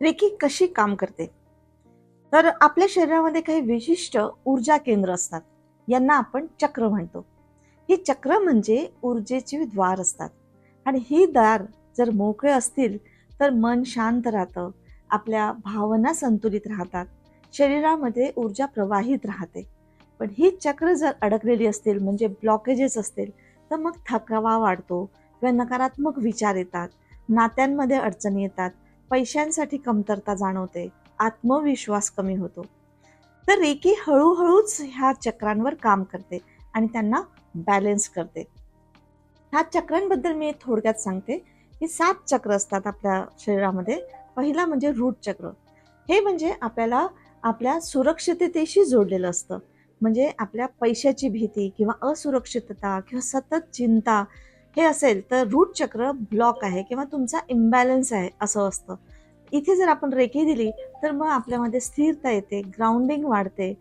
Recce कशी काम करते? तर आपल्या शरीरामध्ये काही विशिष्ट ऊर्जा केंद्र असतात यांना आपण चक्र म्हणतो. ही चक्र म्हणजे ऊर्जेची द्वार असतात. आणि ही दार जर मोकळे असतील तर मन शांत राहतं आपल्या भावना संतुलित राहतात शरीरामध्ये ऊर्जा प्रवाहित राहते. पण ही चक्र जर अडकलेली असतील म्हणजे ब्लॉकेजेस असतील तर मग थकावा वाढतो किंवा नकारात्मक विचार येतात नात्यांमध्ये अडचणी येतात पैशांसाठी कमतरता जाणवते आत्मविश्वास कमी होतो. तर रेकी हळूहळूच ह्या चक्रांवर काम करते आणि त्यांना बॅलेन्स करते. ह्या चक्रांबद्दल मी थोडक्यात सांगते की सात चक्र असतात आपल्या शरीरामध्ये. पहिला म्हणजे रूट चक्र. हे म्हणजे आपल्याला आपल्या सुरक्षिततेशी जोडलेलं असतं. म्हणजे आपल्या पैशाची भीती किंवा असुरक्षितता किंवा सतत चिंता हे असेल तर रूट चक्र ब्लॉक आहे किंवा तुमचा इम्बॅलन्स आहे असं असतं. इथे जर आपण रेखी दिली तर मग आपल्यामध्ये स्थिरता येते ग्राउंडिंग वाढते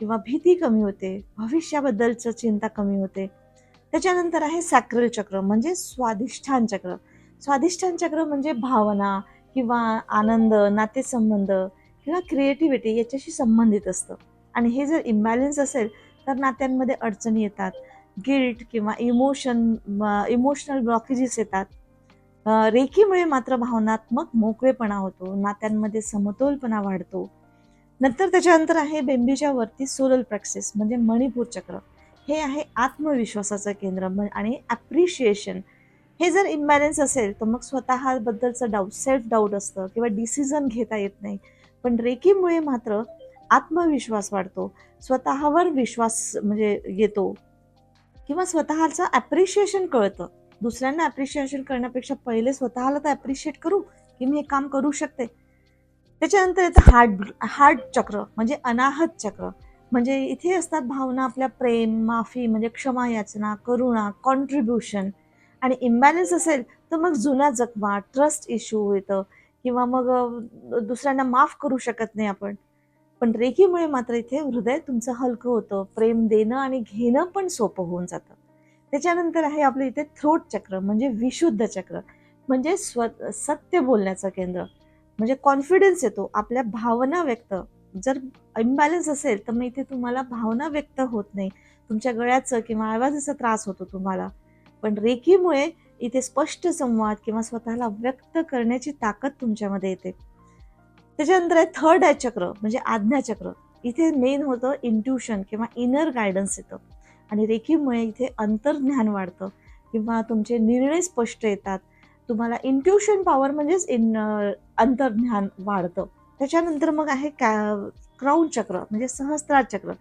किंवा भीती कमी होते भविष्याबद्दलचं चिंता कमी होते. त्याच्यानंतर आहे सॅक्रल चक्र म्हणजे स्वाधिष्ठान चक्र. स्वाधिष्ठान चक्र म्हणजे भावना किंवा आनंद नातेसंबंध किंवा क्रिएटिव्हिटी याच्याशी संबंधित असतं. आणि हे जर इम्बॅलन्स असेल तर नात्यांमध्ये अडचणी येतात. गिल्ट किंवा इमोशन इमोशनल ब्लॉकेजेस येतात. रेखीमुळे मात्र भावनात्मक मोकळेपणा होतो नात्यांमध्ये समतोलपणा वाढतो. नंतर त्याच्यानंतर आहे बेंबीच्या वरती सोलल प्रॅक्सिस म्हणजे मणिपूर चक्र. हे आहे आत्मविश्वासाचं केंद्र आणि ॲप्रिशिएशन हे जर इम्बॅलन्स असेल तर मग स्वतःबद्दलचं डाऊट सेल्फ डाऊट असतं किंवा डिसिजन घेता येत नाही. पण रेकीमुळे मात्र आत्मविश्वास वाढतो. स्वतःवर विश्वास म्हणजे येतो. किंवा स्वतःचं ॲप्रिशिएशन कळतं. दुसऱ्यांना ॲप्रिशिएशन करण्यापेक्षा पहिले स्वतःला तर ॲप्रिशिएट करू की मी हे काम करू शकते. त्याच्यानंतर येतं हार्ट हार्ट चक्र म्हणजे अनाहत चक्र. म्हणजे इथे असतात भावना आपल्या प्रेम माफी म्हणजे क्षमा याचना करुणा कॉन्ट्रीब्युशन आणि इम्बॅलन्स असेल तर मग जुना जखमा ट्रस्ट इश्यू येतं. किंवा मग दुसऱ्यांना माफ करू शकत नाही आपण. पण रेखीमुळे मात्र इथे हृदय तुमचं हलकं होतं प्रेम देणं आणि घेणं पण सोपं होऊन जातं. त्याच्यानंतर आहे आपलं इथे थ्रोट चक्र म्हणजे विशुद्ध चक्र. म्हणजे स्व सत्य बोलण्याचं केंद्र. म्हणजे कॉन्फिडन्स येतो आपल्या भावना व्यक्त. जर इम्बॅलन्स असेल तर मग इथे तुम्हाला भावना व्यक्त होत नाही. तुमच्या गळ्याचं किंवा आवाजाचा त्रास होतो तुम्हाला. पण रेखीमुळे इथे स्पष्ट संवाद किंवा स्वतःला व्यक्त करण्याची ताकद तुमच्यामध्ये येते. त्याच्यानंतर आहे थर्ड आहे चक्र म्हणजे आज्ञाचक्र इथे मेन होतं इंट्युशन किंवा इनर गायडन्स येतं. आणि रेखीमुळे इथे अंतर्ज्ञान वाढतं किंवा तुमचे निर्णय स्पष्ट येतात. तुम्हाला इंट्युशन पॉवर म्हणजेच इन अंतर्ज्ञान वाढतं. त्याच्यानंतर मग आहे कॅ क्राऊन चक्र म्हणजे सहस्त्रार चक्र.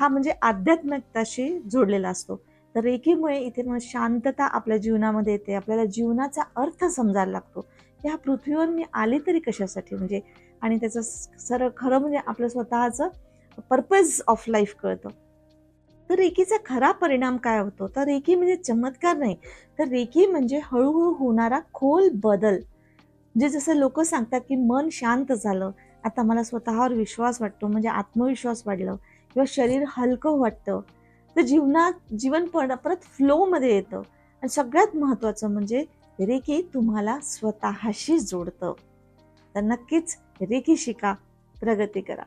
हा म्हणजे आध्यात्मिकताशी जोडलेला असतो. तर रेखीमुळे इथे मग शांतता आपल्या जीवनामध्ये येते. आपल्याला जीवनाचा अर्थ समजायला लागतो. की ह्या पृथ्वीवर मी आले तरी कशासाठी? म्हणजे आणि त्याचं सर खरं म्हणजे आपलं स्वतःचं पर्पज ऑफ लाईफ कळतं. तर रेखीचा खरा परिणाम काय होतो? तर रेखी म्हणजे चमत्कार नाही. तर रेखी म्हणजे हळूहळू होणारा खोल बदल. जे जसं लोक सांगतात की मन शांत झालं आता मला स्वतःवर विश्वास वाटतो म्हणजे आत्मविश्वास वाढलं किंवा शरीर हलकं वाटतं तर जीवनात जीवन पण परत फ्लोमध्ये येतं. आणि सगळ्यात महत्त्वाचं म्हणजे रेखी तुम्हाला स्वतःशी जोडतं. तर नक्कीच रेखी शिका प्रगती करा.